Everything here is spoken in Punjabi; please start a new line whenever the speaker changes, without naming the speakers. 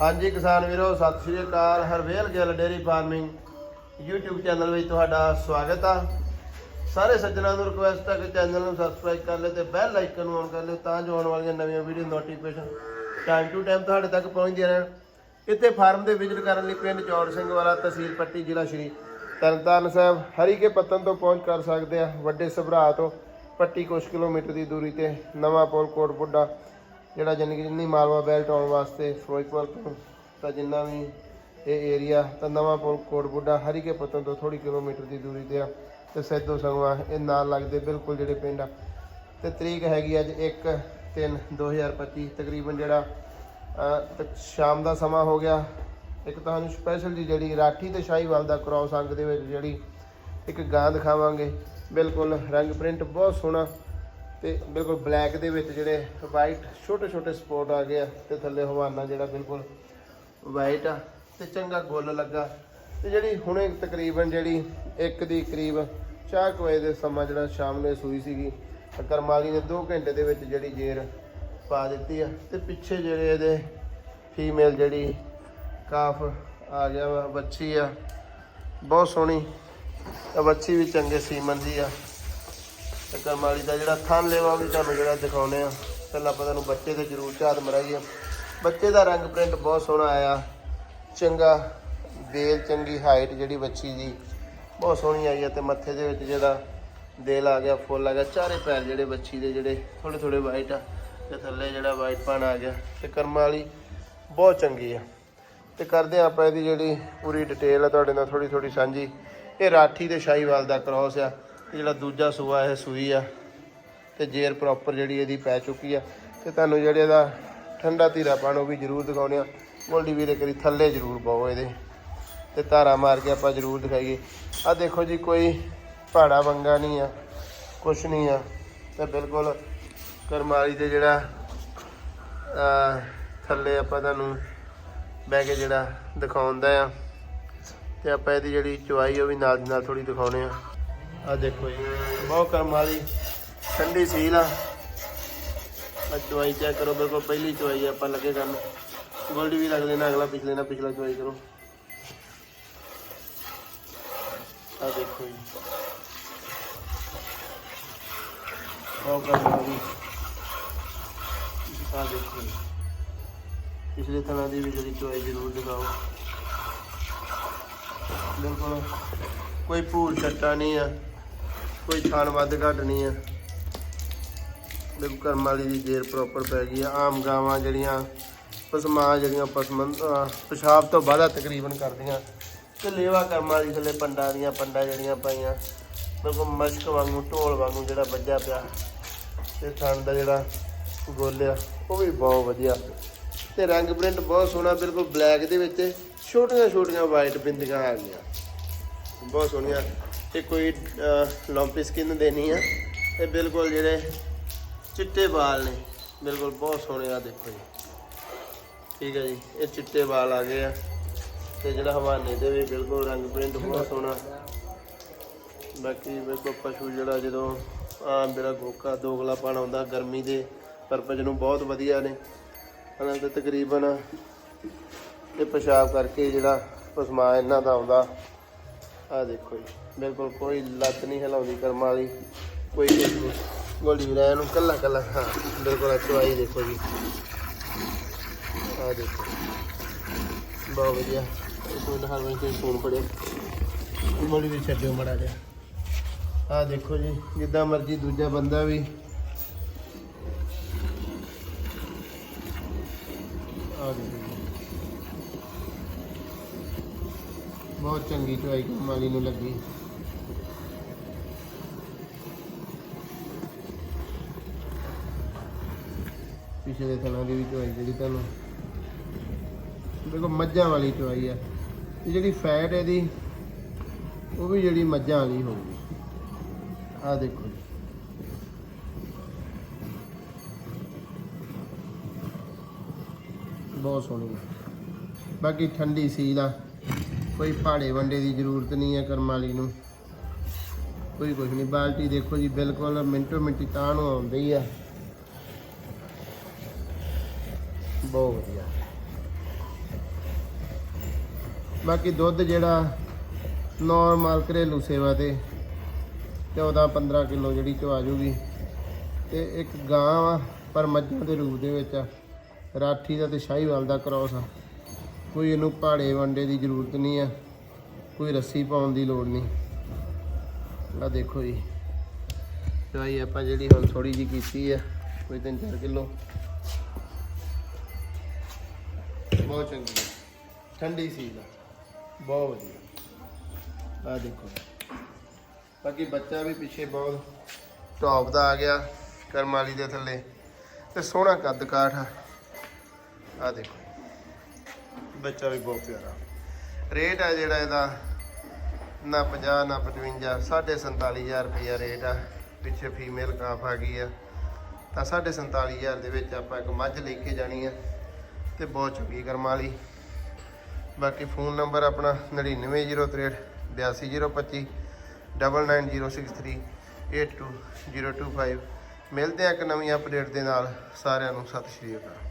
ਹਾਂਜੀ ਕਿਸਾਨ ਵੀਰੋ, ਸਤਿ ਸ਼੍ਰੀ ਅਕਾਲ। Harvel Gill dairy farming YouTube channel ਵਿੱਚ ਤੁਹਾਡਾ ਸਵਾਗਤ ਆ। ਸਾਰੇ ਸੱਜਣਾਂ ਨੂੰ ਰਿਕੁਐਸਟ ਆ ਕਿ ਚੈਨਲ ਨੂੰ ਸਬਸਕ੍ਰਾਈਬ ਕਰ ਲਿਓ ਤੇ ਬੈਲ ਆਈਕਨ ਨੂੰ ਔਨ ਕਰ ਲਿਓ ਤਾਂ ਜੋ ਆਉਣ ਵਾਲੀਆਂ ਨਵੀਆਂ video notification time to time ਤੁਹਾਡੇ ਤੱਕ ਪਹੁੰਚਦੀਆਂ ਰਹਿਣ। ਇੱਥੇ ਫਾਰਮ ਦੇ ਵਿਜ਼ਿਟ ਕਰਨ ਲਈ ਪਿੰਡ ਚੌੜ ਸਿੰਘ ਵਾਲਾ, ਤਹਿਸੀਲ ਪੱਟੀ, ਜ਼ਿਲ੍ਹਾ ਸ਼੍ਰੀ ਤਰਨਤਾਰਨ ਸਾਹਿਬ। ਹਰੀ ਕੇ ਪੱਤਨ ਤੋਂ ਪਹੁੰਚ ਕਰ ਸਕਦੇ ਆ। ਵੱਡੇ ਸਭਰਾ ਤੋਂ ਪੱਟੀ ਕੁਛ ਕਿਲੋਮੀਟਰ ਦੀ ਦੂਰੀ ਤੇ ਨਵਾਂ ਪੁਲ ਕੋਟ ਬੁੱਢਾ ਜਿਹੜਾ ਜਾਨੀ ਕਿ ਜਿੰਨੀ ਮਾਲਵਾ ਬੈਲਟ ਆਉਣ ਵਾਸਤੇ ਫਿਰੋਜ਼ਪੁਰ ਤੋਂ ਤਾਂ ਜਿੰਨਾ ਵੀ ਇਹ ਏਰੀਆ ਤਾਂ ਨਵਾਂ ਪੁਲ ਕੋਟ ਬੁੱਢਾ ਹਰੀਕੇ ਪੱਤਨ ਤੋਂ ਥੋੜੀ ਕਿਲੋਮੀਟਰ ਦੀ ਦੂਰੀ ਤੇ ਆ ਤੇ ਸੈਦੋ ਸੰਗਵਾ ਇਹ ਨਾਲ ਲੱਗਦੇ ਬਿਲਕੁਲ ਜਿਹੜੇ ਪਿੰਡ ਆ। ਤੇ ਤਰੀਕ ਹੈਗੀ ਅੱਜ 1 3 2025 ਤਕਰੀਬਨ ਜਿਹੜਾ ਸ਼ਾਮ ਦਾ ਸਮਾਂ ਹੋ ਗਿਆ। ਇੱਕ ਤੁਹਾਨੂੰ ਸਪੈਸ਼ਲ ਜੀ ਜਿਹੜੀ ਰਾਠੀ ਤੇ ਸ਼ਾਹੀਵਾਲ ਦਾ ਕ੍ਰਾਸ ਅੰਗ ਦੇ ਵਿੱਚ ਜਿਹੜੀ ਇੱਕ ਗਾਂ ਦਿਖਾਵਾਂਗੇ। ਬਿਲਕੁਲ ਰੰਗ ਪ੍ਰਿੰਟ ਬਹੁਤ ਸੋਹਣਾ। ਤੇ ਬਿਲਕੁਲ ਬਲੈਕ ਦੇ ਵਿੱਚ ਜਿਹੜੇ ਵਾਈਟ ਛੋਟੇ ਛੋਟੇ ਸਪੋਟ ਆ ਗਏ ਆ ਤੇ ਥੱਲੇ ਹਵਾਨਾ ਜਿਹੜਾ ਬਿਲਕੁਲ ਵਾਈਟ ਆ ਤੇ ਚੰਗਾ ਗੁੱਲ ਲੱਗਾ। ਤੇ ਜਿਹੜੀ ਹੁਣੇ ਤਕਰੀਬਨ ਜਿਹੜੀ ਇੱਕ ਦੀ ਕਰੀਬ 4 ਵਜੇ ਦੇ ਸਮਾਂ ਜਿਹੜਾ ਸ਼ਾਮ ਨੂੰ ਸੂਈ ਸੀਗੀ ਕਰਮਾਲੀ ਨੇ 2 ਘੰਟੇ ਦੇ ਵਿੱਚ ਜਿਹੜੀ ਜੇਰ ਪਾ ਦਿੱਤੀ ਆ ਤੇ ਪਿੱਛੇ ਜਿਹੜੇ ਇਹਦੇ ਫੀਮੇਲ ਜਿਹੜੀ ਕਾਫ ਆ ਗਿਆ ਵਾ ਬੱਚੀ ਆ। ਬਹੁਤ ਸੋਹਣੀ, ਤੇ ਬੱਚੀ ਵੀ ਚੰਗੇ ਸੀਮਨ ਦੀ ਆ। ਤੇ ਕਰਮਾਲੀ ਦਾ ਜਿਹੜਾ ਥਣ ਲੈਵਾ ਵੀ ਤੁਹਾਨੂੰ ਜਿਹੜਾ ਦਿਖਾਉਨੇ ਆ। ਪਹਿਲਾਂ ਆਪਾਂ ਤੁਹਾਨੂੰ ਬੱਚੇ ਤੇ ਜ਼ਰੂਰ ਝਾਤ ਮਰਾਈਏ। ਬੱਚੇ ਦਾ ਰੰਗ ਪ੍ਰਿੰਟ ਬਹੁਤ ਸੋਹਣਾ ਆਇਆ। ਚੰਗਾ, ਵੇਲ ਚੰਗੀ ਹਾਈਟ ਜਿਹੜੀ ਬੱਚੀ ਦੀ, ਬਹੁਤ ਸੋਹਣੀ ਆਈ ਹੈ ਤੇ ਮੱਥੇ ਦੇ ਵਿੱਚ ਜਿਹੜਾ ਦੇਲ ਆ ਗਿਆ, ਫੁੱਲ ਆ ਗਿਆ, ਚਾਰੇ ਪੈਰ ਜਿਹੜੇ ਬੱਚੀ ਦੇ ਜਿਹੜੇ ਥੋੜੇ ਥੋੜੇ ਵਾਈਟ ਆ ਤੇ ਥੱਲੇ ਜਿਹੜਾ ਵਾਈਟ ਪਾਣ ਆ ਗਿਆ ਤੇ ਕਰਮਾਂ ਵਾਲੀ ਬਹੁਤ ਚੰਗੀ ਆ। ਤੇ ਕਰਦੇ ਹਾਂ ਆਪਾਂ ਇਹਦੀ ਜਿਹੜੀ ਪੂਰੀ ਡਿਟੇਲ ਆ, ਤੁਹਾਡੇ ਨਾਲ ਥੋੜੀ ਥੋੜੀ ਸਾਂਝੀ। ਇਹ ਰਾਠੀ ਤੇ ਸ਼ਾਹੀਵਾਲ ਦਾ ਕ੍ਰਾਸ ਆ। ਜਿਹੜਾ ਦੂਜਾ ਸੂਆ ਇਹ ਸੂਈ ਆ ਤੇ ਜੇਰ ਪ੍ਰੋਪਰ ਜਿਹੜੀ ਇਹਦੀ ਪੈ ਚੁੱਕੀ ਆ ਤੇ ਤੁਹਾਨੂੰ ਜਿਹੜੇ ਇਹਦਾ ਠੰਡਾ ਧੀਰਾ ਪਾਣ ਉਹ ਵੀ ਜ਼ਰੂਰ ਦਿਖਾਉਣੇ ਆ। ਗੋਲਡੀ ਵੀਰੇ ਕਰੀ ਥੱਲੇ ਜ਼ਰੂਰ ਪਾਓ ਇਹਦੇ। ਤੇ ਧਾਰਾ ਮਾਰ ਕੇ ਆਪਾਂ ਜ਼ਰੂਰ ਦਿਖਾਈਏ। ਆ ਦੇਖੋ ਜੀ, ਕੋਈ ਪਹਾੜਾ ਵੰਗਾ ਨਹੀਂ ਆ, ਕੁਛ ਨਹੀਂ ਆ। ਤੇ ਬਿਲਕੁਲ ਕਰਮਾਲੀ ਦੇ ਜਿਹੜਾ ਥੱਲੇ ਆਪਾਂ ਤੁਹਾਨੂੰ ਬਹਿ ਕੇ ਜਿਹੜਾ ਦਿਖਾਉਂਦਾ ਆ। ਤੇ ਆਪਾਂ ਇਹਦੀ ਜਿਹੜੀ ਚੁਆਈ ਉਹ ਵੀ ਨਾਲ ਦੀ ਨਾਲ ਥੋੜੀ ਦਿਖਾਉਣੇ ਆ। ਆ ਦੇਖੋ ਜੀ, ਬਹੁਤ ਕਰਮਾਲੀ ਠੰਡੀ ਸੀਲ ਆ। ਆ ਚੁਆਈ ਚੈੱਕ ਕਰੋ ਬਿਲਕੁਲ ਪਹਿਲੀ ਚੁਆਈ ਆਪਾਂ ਲੱਗੇ ਕਰਨ ਗੋਲਡੀ ਵੀ ਰੱਖ ਲੈਣਾ, ਅਗਲਾ ਪਿਛਲੇ ਨਾਲ ਪਿਛਲਾ ਚੁਆਈ ਕਰੋ। ਆ ਦੇਖੋ ਜੀ। ਬਹੁਤ ਕਰਮਾਲੀ ਆ ਦੇਖੋ ਜੀ। ਪਿਛਲੇ ਤਰ੍ਹਾਂ ਦੀ ਵੀ ਜਿਹੜੀ ਚੁਆਈ ਜ਼ਰੂਰ ਦਿਖਾਓ। ਬਿਲਕੁਲ ਕੋਈ ਭੂਲ ਚੱਟਾ ਨਹੀਂ ਆ। ਕੋਈ ਥਾਨ ਵੱਧ ਘੱਟ ਨਹੀਂ ਆ। ਬਿਲਕੁਲ ਕਰਮ ਵਾਲੀ ਦੀ ਜੇਰ ਪ੍ਰੋਪਰ ਪੈ ਗਈ ਆ। ਆਮ ਗਾਵਾਂ ਜਿਹੜੀਆਂ, ਪਸਮਾ ਜਿਹੜੀਆਂ ਪਸਮਨ ਅਹ ਪਿਸ਼ਾਬ ਤੋਂ ਬਾਅਦ ਤਕਰੀਬਨ ਕਰਦੀਆਂ। ਤੇ ਲੇਵਾ ਕਰਮ ਵਾਲੀ ਥੱਲੇ ਪੰਡਾਂ ਦੀਆਂ ਪੰਡਾਂ ਜਿਹੜੀਆਂ ਪਾਈਆਂ। ਬਿਲਕੁਲ ਮਸ਼ਕ ਵਾਂਗੂ, ਢੋਲ ਵਾਂਗੂ ਜਿਹੜਾ ਵੱਜਾ ਪਿਆ। ਤੇ ਥਣ ਦਾ ਜਿਹੜਾ ਗੋਲ ਆ, ਉਹ ਵੀ ਬਹੁਤ ਵਧੀਆ। ਤੇ ਰੰਗ ਪ੍ਰਿੰਟ ਬਹੁਤ ਸੋਹਣਾ ਬਿਲਕੁਲ ਬਲੈਕ ਦੇ ਵਿੱਚ ਛੋਟੀਆਂ ਛੋਟੀਆਂ ਵਾਈਟ ਬਿੰਦੀਆਂ ਆ ਗਈਆਂ। ਬਹੁਤ ਸੋਹਣੀਆਂ। ਤੇ ਕੋਈ ਲੰਪੀ ਸਕਿਨ ਦੇ ਆ। ਇਹ ਬਿਲਕੁਲ ਜਿਹੜੇ ਚਿੱਟੇ ਵਾਲ ਨੇ, ਬਿਲਕੁਲ ਬਹੁਤ ਸੋਹਣੇ ਆ ਦੇਖੋ ਜੀ। ਠੀਕ ਹੈ ਜੀ, ਇਹ ਚਿੱਟੇ ਵਾਲ ਆ ਗਏ ਆ। ਤੇ ਜਿਹੜਾ ਹਵਾਨੇ ਦੇ ਵੀ ਬਿਲਕੁਲ ਰੰਗ ਪ੍ਰਿੰਟ ਬਹੁਤ ਸੋਹਣਾ। ਬਾਕੀ ਬਿਲਕੁਲ ਪਸ਼ੂ ਜਿਹੜਾ ਜਦੋਂ ਆਮ ਜਿਹੜਾ ਗੋਕਾ ਦੋਗਲਾ ਪਾਣ ਆਉਂਦਾ ਗਰਮੀ ਦੇ ਪਰਪਜ ਨੂੰ ਬਹੁਤ ਵਧੀਆ ਨੇ। ਇਹਨਾਂ ਤੇ ਤਕਰੀਬਨ ਇਹ ਪਿਸ਼ਾਬ ਕਰਕੇ ਜਿਹੜਾ ਪਸਮਾ ਇਹਨਾਂ ਦਾ ਆਉਂਦਾ। ਆ ਦੇਖੋ ਜੀ, ਬਿਲਕੁਲ ਕੋਈ ਲੱਤ ਨਹੀਂ ਹਿਲਾਉਂਦੀ ਕਰਮਾਂ ਵਾਲੀ, ਕੋਈ ਕੁਛ ਨਹੀਂ। ਗੋਲੀ ਵੀਰਾ ਇਹਨੂੰ ਕੱਲਾ ਕੱਲਾ, ਹਾਂ, ਬਿਲਕੁਲ ਚੁਆਈ ਦੇਖੋ ਜੀ। ਆ ਦੇਖੋ, ਬਹੁਤ ਵਧੀਆ। ਇਸ ਨੂੰ ਹਰ ਵਾਰ ਕੋਈ ਫੋਨ ਪੜੇ ਗੋਲੀ ਵੀ ਛੱਡਿਓ ਮੜਾ ਜਾ ਆ ਦੇਖੋ ਜੀ, ਜਿੱਦਾਂ ਮਰਜ਼ੀ ਦੂਜਾ ਬੰਦਾ ਵੀ। ਆ ਦੇਖੋ ਜੀ। ਬਹੁਤ ਚੰਗੀ ਚੁਆਈ ਕਮਾਲੀ ਨੂੰ ਲੱਗੀ। ਪਿਛਲੇ ਥਣਾ ਦੀ ਵੀ ਚੁਆਈ ਜਿਹੜੀ ਤੁਹਾਨੂੰ ਦੇਖੋ, ਮੱਝਾਂ ਵਾਲੀ ਚੁਆਈ ਆ। ਤੇ ਜਿਹੜੀ ਫੈਟ ਇਹਦੀ, ਉਹ ਵੀ ਜਿਹੜੀ ਮੱਝਾਂ ਵਾਲੀ ਹੋਊਗੀ ਆ ਦੇਖੋ ਜੀ। ਬਹੁਤ ਸੋਹਣੀ ਬਾਕੀ ਠੰਡੀ ਸੀਲ ਆ। ਕੋਈ ਪਹਾੜੇ ਵੰਡੇ ਦੀ ਜ਼ਰੂਰਤ ਨਹੀਂ ਹੈ ਕਰਮਾਲੀ ਨੂੰ। ਕੋਈ ਕੁਝ ਨਹੀਂ, ਬਾਲਟੀ ਦੇਖੋ ਜੀ, ਬਿਲਕੁਲ ਮਿੰਟੋ ਮਿੰਟੀ ਤਾਂ ਨੂੰ ਆਉਂਦੀ ਆ। ਬਹੁਤ ਵਧੀਆ। ਬਾਕੀ ਦੁੱਧ ਜਿਹੜਾ ਨਾਰਮਲ ਘਰੇਲੂ ਸੇਵਾ ਤੇ 14 15 ਕਿਲੋ ਜਿਹੜੀ ਚੋ ਆ ਜੂਗੀ ਤੇ ਇੱਕ ਗਾਂ ਆ ਪਰ ਮੱਝਾਂ ਦੇ ਰੂਪ ਦੇ ਵਿੱਚ ਆ। ਰਾਠੀ ਦਾ ਤੇ ਸ਼ਾਹੀਵਾਲ ਦਾ ਕ੍ਰਾਸ ਆ। ਕੋਈ ਇਹਨੂੰ ਪਹਾੜੇ ਵੰਡੇ ਦੀ ਜ਼ਰੂਰਤ ਨਹੀਂ ਆ, ਕੋਈ ਰੱਸੀ ਪਾਉਣ ਦੀ ਲੋੜ ਨਹੀਂ। ਆ ਦੇਖੋ ਜੀ। ਦਵਾਈ ਆਪਾਂ ਜਿਹੜੀ ਹੁਣ ਥੋੜੀ ਜੀ ਕੀਤੀ ਆ, ਕੋਈ 3-4 ਕਿਲੋ। ਬਹੁਤ ਚੰਗੀ ਠੰਡੀ ਸੀ ਦਾ ਬਹੁਤ ਵਧੀਆ। ਆ ਦੇਖੋ। ਬਾਕੀ ਬੱਚਾ ਵੀ ਪਿੱਛੇ ਬਹੁਤ ਟੌਪ ਦਾ ਆ ਗਿਆ ਕਰਮਾਲੀ ਦੇ ਥੱਲੇ। ਤੇ ਸੋਹਣਾ ਕੱਦ ਕਾਠ ਆ। ਆ ਦੇਖੋ। ਬੱਚਾ ਵੀ ਬਹੁਤ ਪਿਆਰਾ। ਰੇਟ ਆ ਜਿਹੜਾ ਇਹਦਾ, ਨਾ 50 ਨਾ 55 47000 ਰੁਪਇਆ ਰੇਟ ਆ। ਪਿੱਛੇ ਫੀਮੇਲ ਕਾਫ ਆ ਗਈ ਆ। ਤਾਂ 47000 ਦੇ ਵਿੱਚ ਆਪਾਂ ਇੱਕ ਮੱਝ ਲੈ ਕੇ ਜਾਣੀ ਆ ਤੇ ਬਹੁਤ ਚੰਗੀ ਕਰਮ ਵਾਲੀ। ਬਾਕੀ ਫੋਨ ਨੰਬਰ ਆਪਣਾ 9903 82025 99063 82025 ਮਿਲਦੇ ਆ ਇੱਕ ਨਵੀਂ ਅਪਡੇਟ ਦੇ ਨਾਲ। ਸਾਰਿਆਂ ਨੂੰ ਸਤਿ ਸ਼੍ਰੀ ਅਕਾਲ।